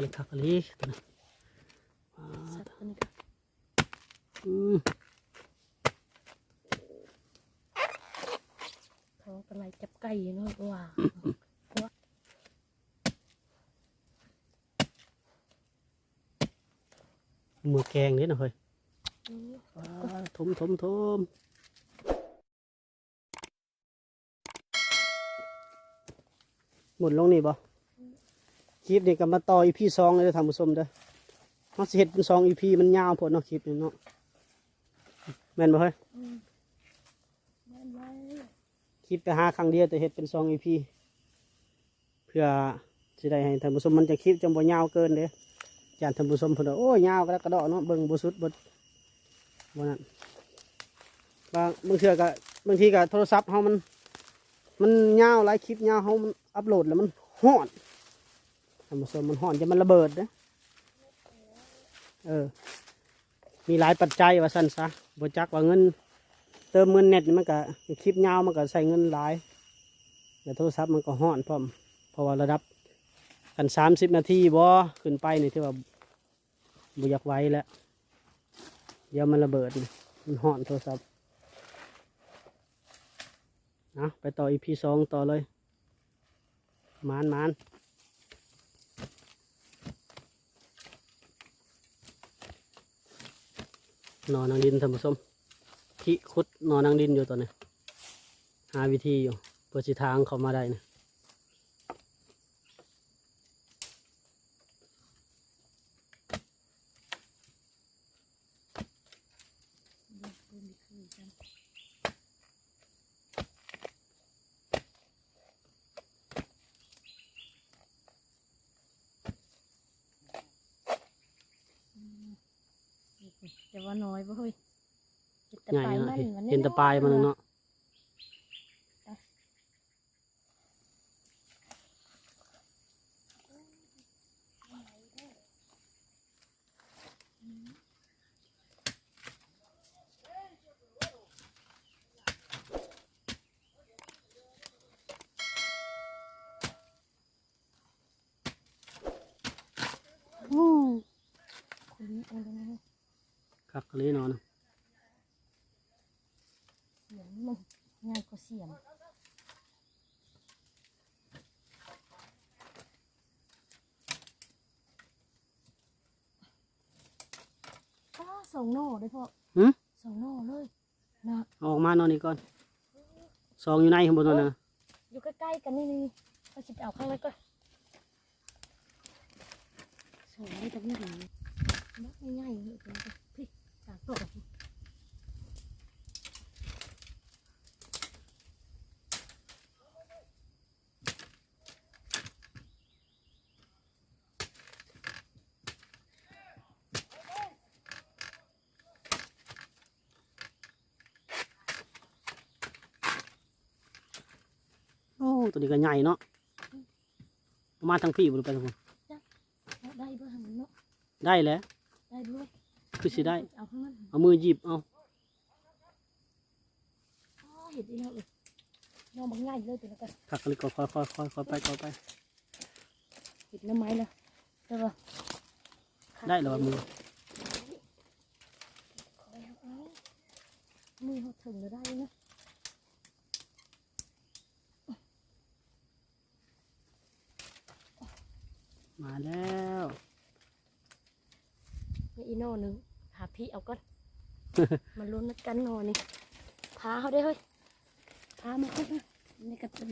เลยคักเลยตัวนั้นอ่าสัตว์ตัวนี้ก็อืมเขาเป็นไรจับไก่เนาะว่ามือแกงนี่นะเฮ้ยอ่าทมทมทมหมดลงนี่บ่ค ลิปนี่ก็มาต่ออีพีสองเลยเด้อท่านผู้ชมเด้อเขาสิเฮ็ดเป็นสองอีพีมันยาวโพดเนาะคลิปนี่เนาะแม่นบ่เฮ้ยแม่นไว้คลิปไปหาครั้งเดียวแต่เฮ็ดเป็นสองอีพีเพื่อสิได้ให้ท่านผู้ชมมันจะคลิปจังบ่ยาวเกินเด้จานท่านผู้ชมเพิ่นว่าโอ้ยยาวกระดกกระดอกเนาะเบิ่งบ่สุดบ่บ่นั่นบางบางเทื่อก็บางทีก็โทรศัพท์เฮามัน มันยาวหลายคลิปยาวเฮามันอัปโหลดแล้วมันฮ้อน ท่านผู้ชมมันฮ้อนจะมันระเบิดเด้เออ มีหลายปัจจัยว่าซั่นซะบ่จักว่าเงิน เติมเงินเน็ตนี่มันก็คลิปยาวมันก็ใส่เงินหลายแต่โทรศัพท์มันก็ห้อนพร้อมเพราะว่าระดับกันสามสิบนาทีบ่ขึ้นไปนี่ที่ว่าบุยากไว้แล้วเดี๋ยวมันระเบิดมันห้อนโทรศัพท์นะไปต่ออีพีสองต่อเลย มานมาน นอนนางดินท่านผู้ชมที่คุดนอนนังดินอยู่ตอนนี้ หาวิธีอยู่เพื่อสิทางเขามาได้นะ แต่ว่าน้อยบ่เฮ้ยเห็นแต่ใหญ่ปลายเนาะมันเห็นมันเห็นแตะปลายมันเนาะโอ้คุณเอาเลยนะ คักเลยเนอนเสียงมันง่ายกว่าเสียงอ้าสองโน่ได้พ่อหืมสองโน่เลยนะเอาออกมานอนนี่ก่อนซองอยู่ในข้างบนนั่นนะอยู่ใกล้ๆกันนี่นี่ก็จะเอาข้างในก็สองได้ตั้งหนึ่งนักง่ายๆเลยเป็นพริกสามตัว โอ้ตัวนี้ก็ใหญ่เนาะเอามาทางพี่บุญไปทางผมได้ด้วยทางนั้นเนาะได้แล้วได้ด้วย คือสิได้ เอาข้างนั้นเอามือหยิบเอาอ๋อเห็นดีแล้วเลยน้องบางง่ายเลยตัวนั้นก็คักเลยก็ค่อยค่อยค่อยค่อยไปค่อยไป เห็นน้ำไม้แล้วได้ปะได้แล้วว่ามือขอให้เอามือเขาถึงจะได้นะมาแล้วนี่ อีโน่หนึ่งหาพี่เอาก่อน มันลุ้นกันนอนนี่พาเขาได้เฮ้ยพามาเฮ้ยนี่กระตุ้น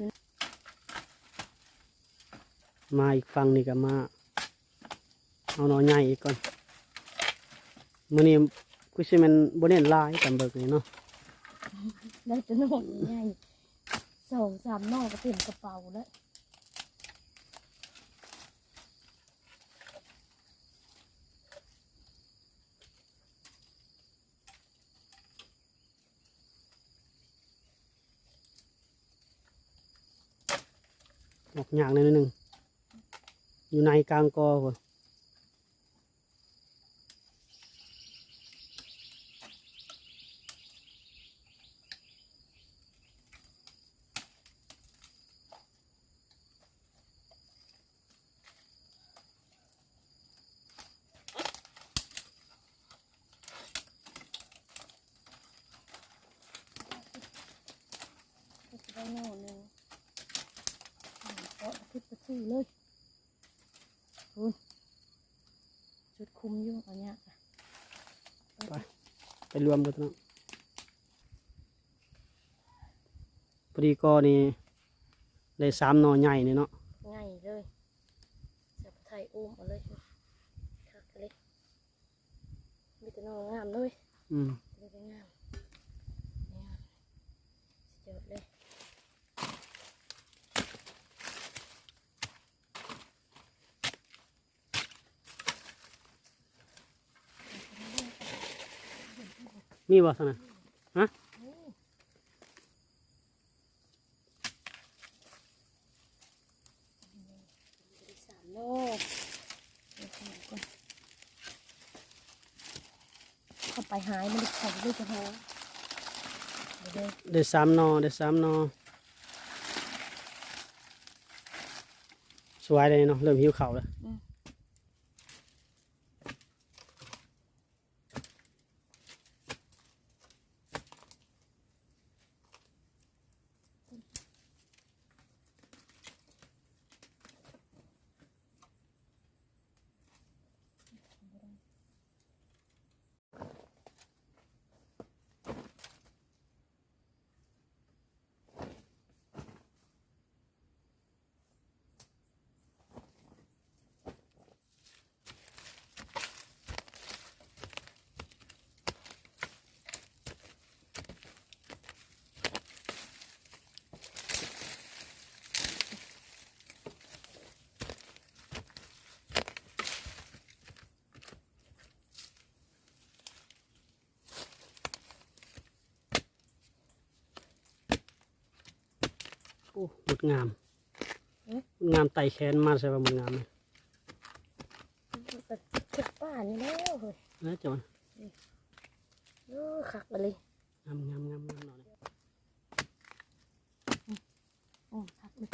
มาอีกฝั่งนี่ก็มา เอาหนอใหญ่อีกก่อนมื้อนี้กูสิแมันบ่เน้นหลายกันเบิกนี่เนาะได้จะโน่นง่ายสองสามนอกก็เต็มกระเป๋าแล้ว ออกยากหนิดนึงอยู่ในกลางกอคน ซื่อเลยคุณชุดคุมอยู่เอาเนี้ยค่ะไปรวมกันเนาะพอดีก็นี่ได้สามหนอใหญ่นี่เนาะง่ายเลยจับไทยอุ้มเอาเลยคักเลยมีแต่นองงามเลย อืมมีแต่งามเนี่ยสุดยอดเลย มีบ่สนะฮะสามโลเดี๋ยวก่อนเข้าไปหายมันได้ของด้วยจะพอเดี๋ยวเดี๋ยวได้สามหนอได้สามหนอสวยเลยเนาะเริ่มหิวเข่าวแล้ว ดงามงามไต่แขนมาใช่ป่ะหมดงามเลยก็เก็บป่านนี่แล้วเฮ้ยนะจ๊ะเออคักไปเลยงามงามงามงามหน่อยโอ้คักเลย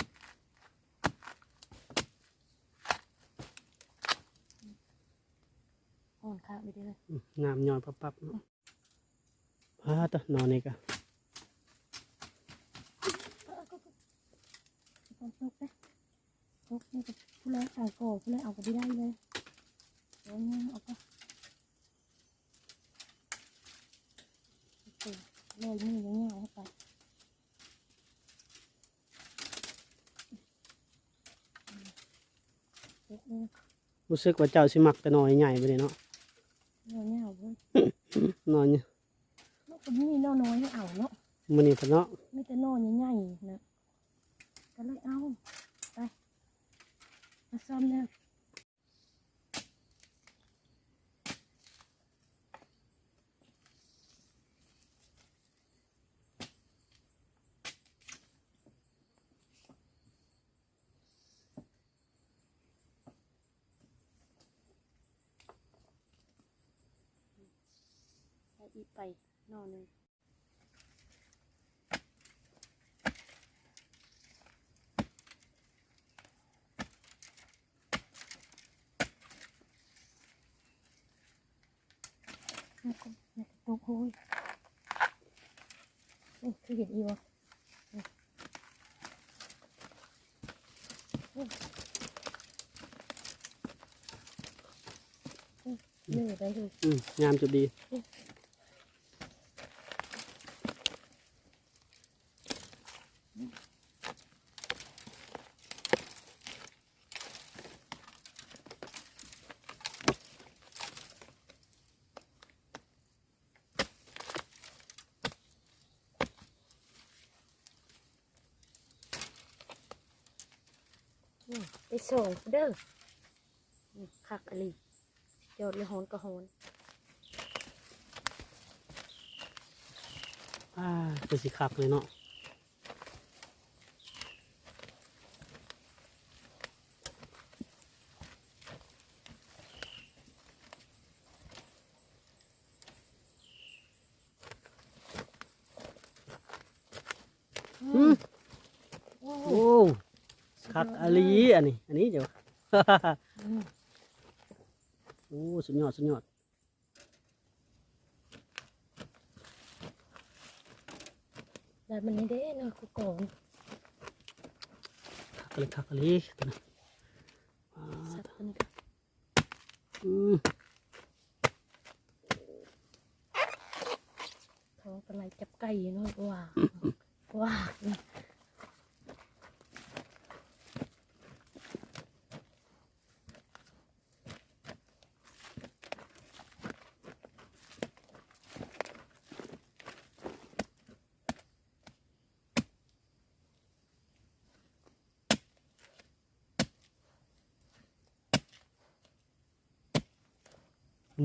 อ่อนคักไปเลยอืมงามย้อนปั๊บปั๊บเนาะพาตะนอนนี่กะ ตอนตกไปต กนี่ก็ผู้แรกเอาก่อผู้แรกเอาก็ได้เลยเดี๋ยวนี้เอาก็โอเคเลยมือเงี้ยเข้าไปเด็กนี่รู้สึกว่าเจ้าสิมักแต่นอนใหญ่ไปเลยเนาะเงี้ยเงี้ยเว้ยนอนเนี่ยมันก็มีน้อยน้อยให้เอาเนาะมันนี่พะเนาะ มีแต่น้อยใหญ่ๆนะก็เลยเอาไปมาซ่อมแล้ว ไป อีกไปนอนหนึงนี่ก็นี่ก็ตกโอ้ยนี่คือเห็นอีวะนี่นี่นี่เหนื่อยไปเลยอืมงามจุดดี ไปส่งเด้อนี่คักอะไรยอดเลยหอนก็หอนอ่าเป็นสิคักเลยเนาะอืมโอ้โอ้ คักอลีอันนี้ อันนี้เดี๋ยวอืมโอ้สุดยอดสุดยอดได้มันนี่เด้เนาะกูกองกะลิคักกะลิตัวนั้นสัตว์ตัวนี้ก็อืมท้องปลาไหลจับไก่เน้อยว้าว้า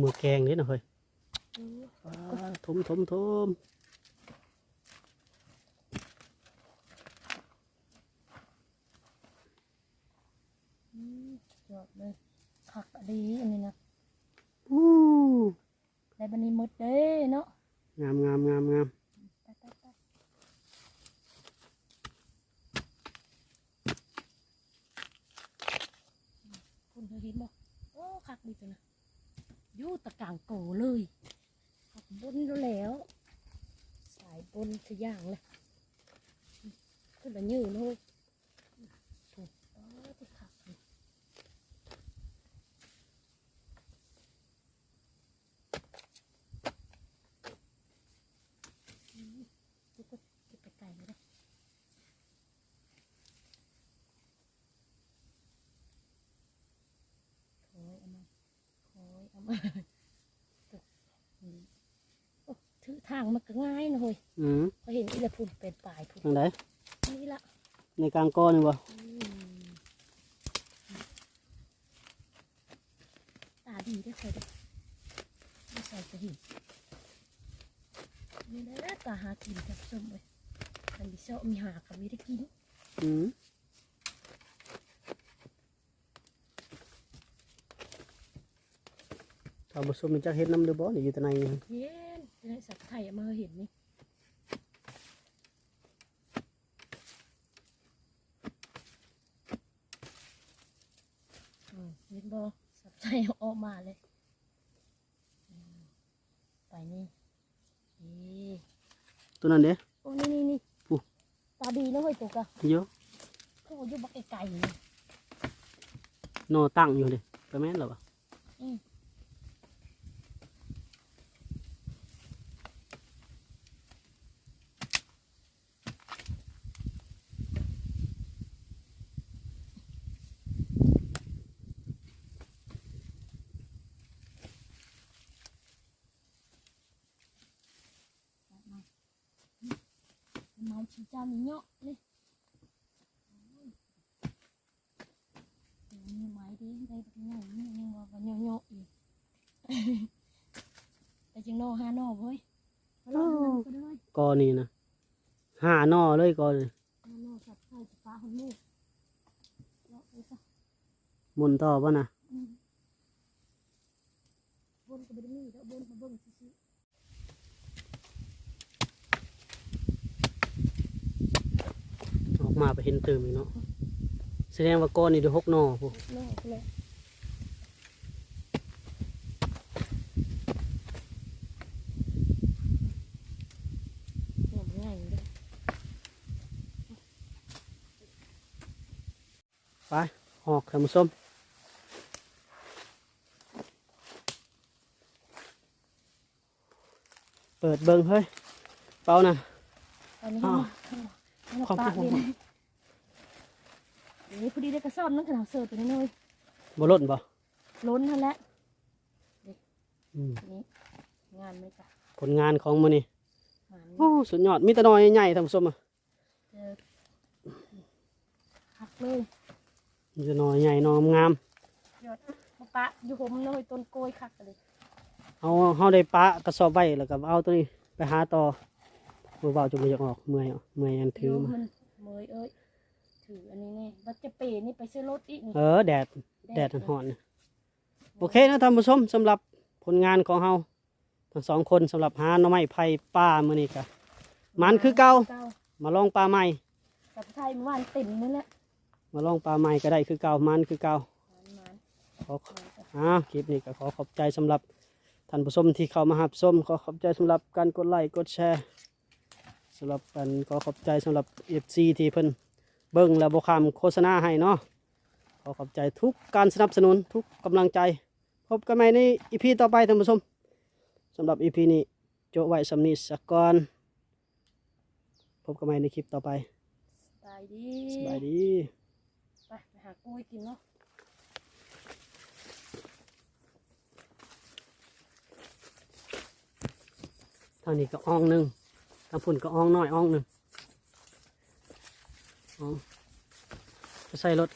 มือแกงนิดหน่อยอืมว้าทมทมทมอืมยอดเลยคักอะดีอันนี้นะอู้ได้บันนี้หมดเด้เนาะ งามงามงามงาม ไปไปไปคุณเคยเห็นบ่โอ้คักดีจังนะอยู่ตะกลางโกเลยคักบนแล้วแล้ว นทุกอย่างเลยขึ้นละยืนเลยถูกเออที่คักเลยอืมเก็บไปเก็บไปไกลเลยเด้อโอยเอามาโอยเอามาตึกอืมโอ้ถือ ทางมันก็ง่ายนะเฮ้ยอืมเขาเห็นอีละพุ่นเป็นปลายพุ่นทางไหนนี่ละในกลางก้อนนี่บ่อืมตาดีได้อเคยได้ไม่ใส่จะเห็นนี่ได้แล้วตาหากินกับส้มเลยมันมีเสาะมีหากับมีได้กินอืม เอาผสมมันจะเฮ็ดน้ำเดือบ่นี่อยู่แต่ในนี่เย็นจะได้สัตว์ไทยเอามาเห็นนี่อืมเห็นบอสัตว์ไทยเอาออกมาเลยอืมไปนี่นี่ตัวนั้นเด้โอ้นี่นี่นี่ปุ๊ตาดีนะเว้ยตัวกะเยอะเขาอยู่บักไก่ๆนี่นอตั้งอยู่เด้ก็แม่นแล้วบ่อืมเมาชิจามีเนาะนี่มี ไม้ดีได้แบบนี้นี่ยังว่ากันเนาะอีกแต่จังโนห้าโนเว้ยมาลองกันเลยกอนี่นะห้านอเลยกอนี่ห้าโนสับไข่ฟ้าหันลูกเลาะไปซะหมุนต่อบ่น่ะอืมบนก็บ่ได้มีแล้วบนมาเบิ่งซื่อ ออก มาไปเห็นตื่มอีกเนาะแสดงว่ากอนี่ได้หกนอพวกๆโลกเลยโอ้ยง่ายเลยไปหอกท่านผู้ชมเปิดเบิ่งเฮ้ย เปล่านะตอนนี้อ้าวให้มาความปะคิดผมเลยนี่ พอดีได้กระสอบนั่งขนาดเสิร์ฟตัวนี้เลยบ่ล่นบ่ล้นนั่นแหละอืมทีนี้งานไม่จ้ะผลงานของมื้อนี้งานโอ้สุดยอดมีแต่น้อยใหญ่ๆท่านผู้ชมอะเจอหักเลยมีแต่น้อยใหญ่น้อยงามยอดมาปะอยู่ผมเลยต้นโกยคักเลยเอาเฮาได้ปะกระสอบไว้แล้วก็เอาตัวนี้ไปหาต่อบ่เว้าจนบ่อยากออกเมื่อยอะเมื่อยอันถือโยมามันเมยเอ้ย ถืออันนี้นี่บัดจะเปนี่ไปซื้อรถอีกนี่เออแดดแดดร้อนๆโอเคนะท่านผู้ชมสำหรับผลงานของเฮาทั้งสองคนสำหรับหาหน่อไม้ไผ่ป่ามื้อนี้ก็มันคือเก่ามาลองปลาใหม่กับไทยเมื่อวานติ่นนั่นแหละมาลองปลาใหม่ก็ได้คือเก่ามันคือเก่ามันมันขอมันจ้ะอ่าคลิปนี้ก็ขอขอบใจสำหรับท่านผู้ชมที่เข้ามาหับชมขอขอบใจสำหรับการกดไลค์กดแชร์สำหรับกันขอขอบใจสำหรับ FC ที่เพิ่น เบิ่งแล้วบ่คำโฆษณาให้เนาะขอขอบใจทุกการสนับสนุนทุกกำลังใจ พบกันใหม่ในอีพีต่อไปท่านผู้ชมสำหรับอีพีนี้โจไว้สำนีสักก่อนพบกันใหม่ในคลิปต่อไปสบายดีสบายดีไปไปหากุ้ยกินเนาะทางนี้ก็อ่องหนึ่งทางพุ่นก็อ่องน้อยอ่องหนึ่งอ๋อจะ ใส่รถ